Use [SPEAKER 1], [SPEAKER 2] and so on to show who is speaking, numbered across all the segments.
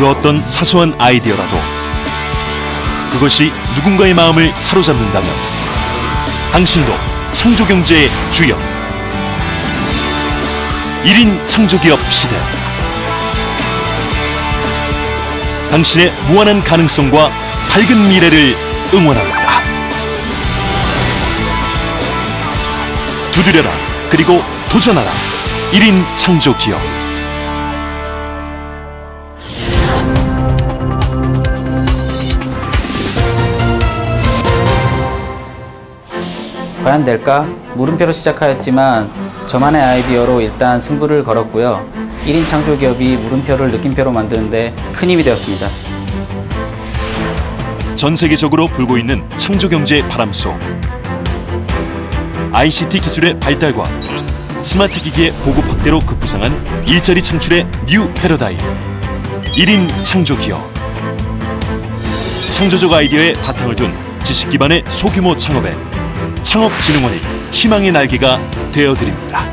[SPEAKER 1] 그 어떤 사소한 아이디어라도 그것이 누군가의 마음을 사로잡는다면 당신도 창조경제의 주역 1인 창조기업 시대. 당신의 무한한 가능성과 밝은 미래를 응원합니다. 두드려라 그리고 도전하라. 1인 창조기업
[SPEAKER 2] 과연 될까? 물음표로 시작하였지만 저만의 아이디어로 일단 승부를 걸었고요. 1인 창조 기업이 물음표를 느낌표로 만드는데 큰 힘이 되었습니다.
[SPEAKER 1] 전 세계적으로 불고 있는 창조 경제의 바람 속 ICT 기술의 발달과 스마트 기기의 보급 확대로 급부상한 일자리 창출의 뉴 패러다임 1인 창조 기업 창조적 아이디어에 바탕을 둔 지식 기반의 소규모 창업에 창업진흥원이 희망의 날개가 되어드립니다.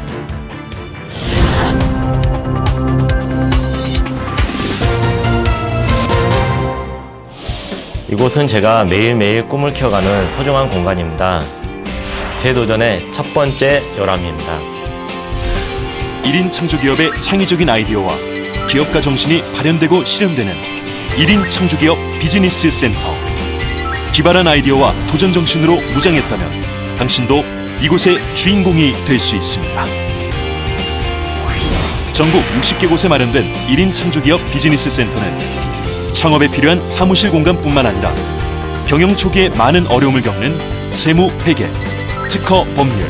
[SPEAKER 3] 이곳은 제가 매일매일 꿈을 키워가는 소중한 공간입니다. 제 도전의 첫 번째 요람입니다.
[SPEAKER 1] 1인 창조기업의 창의적인 아이디어와 기업가 정신이 발현되고 실현되는 1인 창조기업 비즈니스 센터. 기발한 아이디어와 도전 정신으로 무장했다면 당신도 이곳의 주인공이 될 수 있습니다. 전국 60개 곳에 마련된 1인 창조기업 비즈니스 센터는 창업에 필요한 사무실 공간뿐만 아니라 경영 초기에 많은 어려움을 겪는 세무 회계, 특허 법률,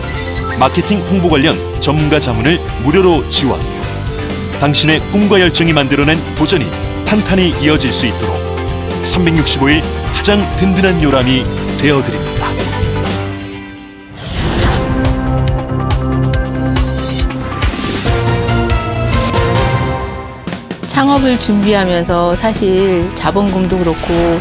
[SPEAKER 1] 마케팅 홍보 관련 전문가 자문을 무료로 지원. 당신의 꿈과 열정이 만들어낸 도전이 탄탄히 이어질 수 있도록 365일 가장 든든한 요람이 되어드립니다.
[SPEAKER 4] 창업을 준비하면서 사실 자본금도 그렇고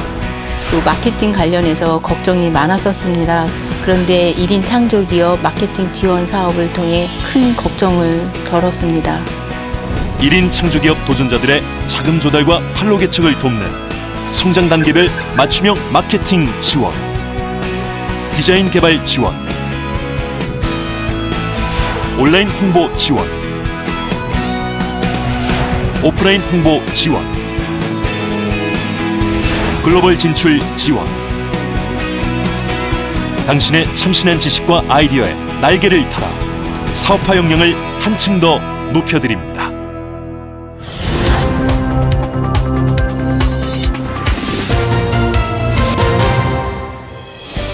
[SPEAKER 4] 그 마케팅 관련해서 걱정이 많았었습니다. 그런데 1인 창조기업 마케팅 지원 사업을 통해 큰 걱정을 덜었습니다.
[SPEAKER 1] 1인 창조기업 도전자들의 자금 조달과 판로 개척을 돕는 성장 단계별 맞춤형 마케팅 지원, 디자인 개발 지원, 온라인 홍보 지원, 오프라인 홍보 지원, 글로벌 진출 지원. 당신의 참신한 지식과 아이디어에 날개를 달아 사업화 역량을 한층 더 높여드립니다.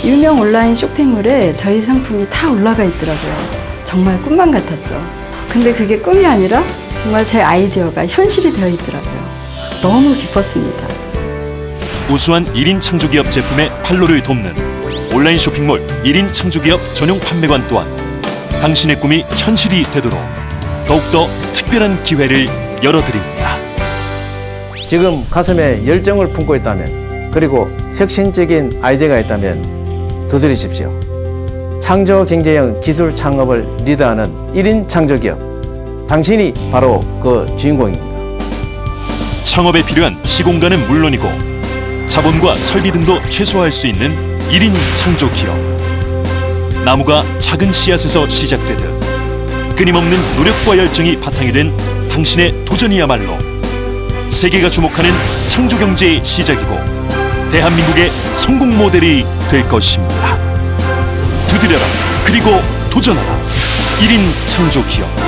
[SPEAKER 5] 유명 온라인 쇼핑몰에 저희 상품이 다 올라가 있더라고요. 정말 꿈만 같았죠. 근데 그게 꿈이 아니라 정말 제 아이디어가 현실이 되어 있더라고요. 너무 기뻤습니다.
[SPEAKER 1] 우수한 1인 창조기업 제품의 판로를 돕는 온라인 쇼핑몰 1인 창조기업 전용 판매관 또한 당신의 꿈이 현실이 되도록 더욱더 특별한 기회를 열어드립니다.
[SPEAKER 6] 지금 가슴에 열정을 품고 있다면 그리고 혁신적인 아이디어가 있다면 두드리십시오. 창조 경제형 기술 창업을 리드하는 1인 창조기업 당신이 바로 그 주인공입니다.
[SPEAKER 1] 창업에 필요한 시공간은 물론이고 자본과 설비 등도 최소화할 수 있는 1인 창조 기업 나무가 작은 씨앗에서 시작되듯 끊임없는 노력과 열정이 바탕이 된 당신의 도전이야말로 세계가 주목하는 창조 경제의 시작이고 대한민국의 성공 모델이 될 것입니다. 두드려라 그리고 도전하라 1인 창조 기업